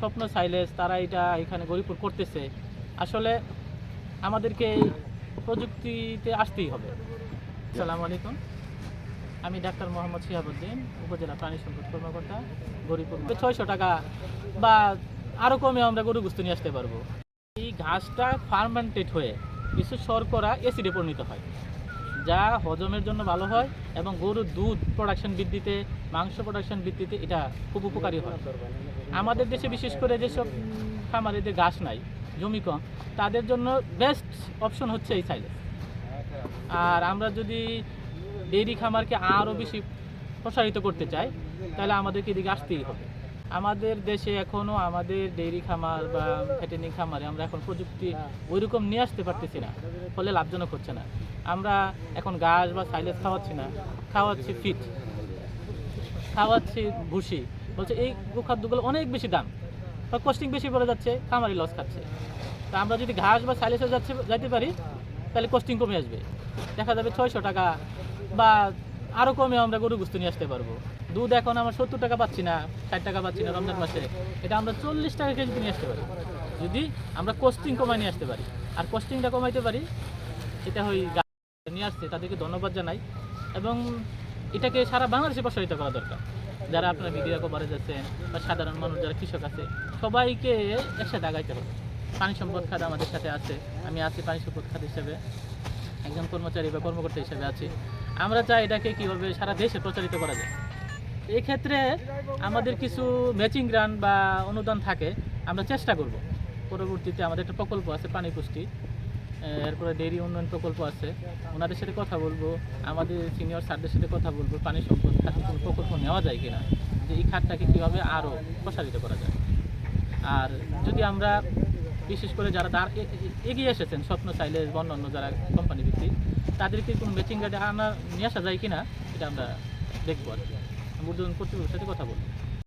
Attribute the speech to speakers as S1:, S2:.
S1: স্বপ্ন সাইলেস তারা এটা এখানে গরিপুর করতেছে। আসলে আমাদেরকে এই প্রযুক্তিতে আসতেই হবে। আসসালামু আলাইকুম। আমি ডাক্তার মোহাম্মদ শিহাবুদ্দিন, উপজেলা প্রাণী সম্পদ কর্মকর্তা গরিপুর ছয়শো টাকা বা আরও কমে আমরা গরু গুস্ত নিয়ে আসতে পারব। এই ঘাসটা ফার্মেন্টেড হয়ে কিছু শর্করা অ্যাসিডে পরিণত হয়। যা হজমের জন্য ভালো হয় এবং গরুর দুধ প্রোডাকশন বৃদ্ধিতে, মাংস প্রোডাকশন বৃদ্ধিতে এটা খুব উপকারী হয়। আমাদের দেশে বিশেষ করে যেসব খামারিদের ঘাস নাই, জমি কম, তাদের জন্য বেস্ট অপশন হচ্ছে এই সাইলেজ আর আমরা যদি ডেইরি খামারকে আরও বেশি প্রসারিত করতে চাই, তাহলে আমাদেরকে এদিকে আসতেই হবে। আমাদের দেশে এখনও আমাদের ডেইরি খামার বা ফ্যাটেনিং খামারে আমরা এখন প্রযুক্তি ওইরকম নিয়ে আসতে পারতেছি না ফলে লাভজনক হচ্ছে না। আমরা এখন ঘাস বা সাইলেজ খাওয়াচ্ছি না খাওয়াচ্ছি ফিট খাওয়াচ্ছি ভুসি। বলছে এই গোখাদ্যগুলো অনেক বেশি দাম বা কস্টিং বেশি পড়ে যাচ্ছে খামারি লস খাচ্ছে। তা আমরা যদি ঘাস বা সাইলেসে যাচ্ছে যাইতে পারি তাহলে কস্টিং কমে আসবে। দেখা যাবে ছয়শো টাকা বা আরও কমে আমরা গরু গুস্ত নিয়ে আসতে পারব। দুধ এখন আমরা সত্তর টাকা পাচ্ছি না, ষাট টাকা পাচ্ছি না রমজান মাসে। এটা আমরা চল্লিশ টাকা কেজিতে নিয়ে আসতে পারি। যদি আমরা কস্টিং কমায় নিয়ে আসতে পারি। আর কস্টিংটা কমাইতে পারি, এটা ওই নিয়ে আসছে, তাদেরকে ধন্যবাদ জানাই। এবং এটাকে সারা বাংলাদেশে প্রসারিত করা দরকার। যারা আপনার মিডিয়া কভারেজ আছেন বা সাধারণ মানুষ, যারা কৃষক আছে, সবাইকে একসাথে আগাইতে হবে। পানি সম্পদ খাত আমাদের সাথে আছে। আমি আছি পানি সম্পদ খাত হিসেবে। একজন কর্মচারী বা কর্মকর্তা হিসেবে আছি। আমরা চাই এটাকে কীভাবে সারা দেশে প্রচারিত করা যায়। এই ক্ষেত্রে আমাদের কিছু ম্যাচিং গ্রান্ট বা অনুদান থাকে, আমরা চেষ্টা করব। পরবর্তীতে আমাদের একটা প্রকল্প আছে, পানি পুষ্টি। এরপরে ডেইরি উন্নয়ন প্রকল্প আছে। ওনাদের সাথে কথা বলব, আমাদের সিনিয়র স্যারদের সাথে কথা বলব, পানি সম্পদ খাতে কোনো প্রকল্প নেওয়া যায় কিনা, যে এই খাতটাকে কীভাবে আরও প্রসারিত করা যায়। আর যদি আমরা বিশেষ করে যারা দাঁড় এগিয়ে এসেছেন, স্বপ্ন চাইলে অন্য অন্য যারা কোম্পানি ভিত্তিক, তাদেরকে কোনো ম্যাচিং গার্ডে আনা নিয়ে আসা যায় কি না এটা আমরা দেখব আর কি। আমি কর্তৃপক্ষের সাথে কথা বলব।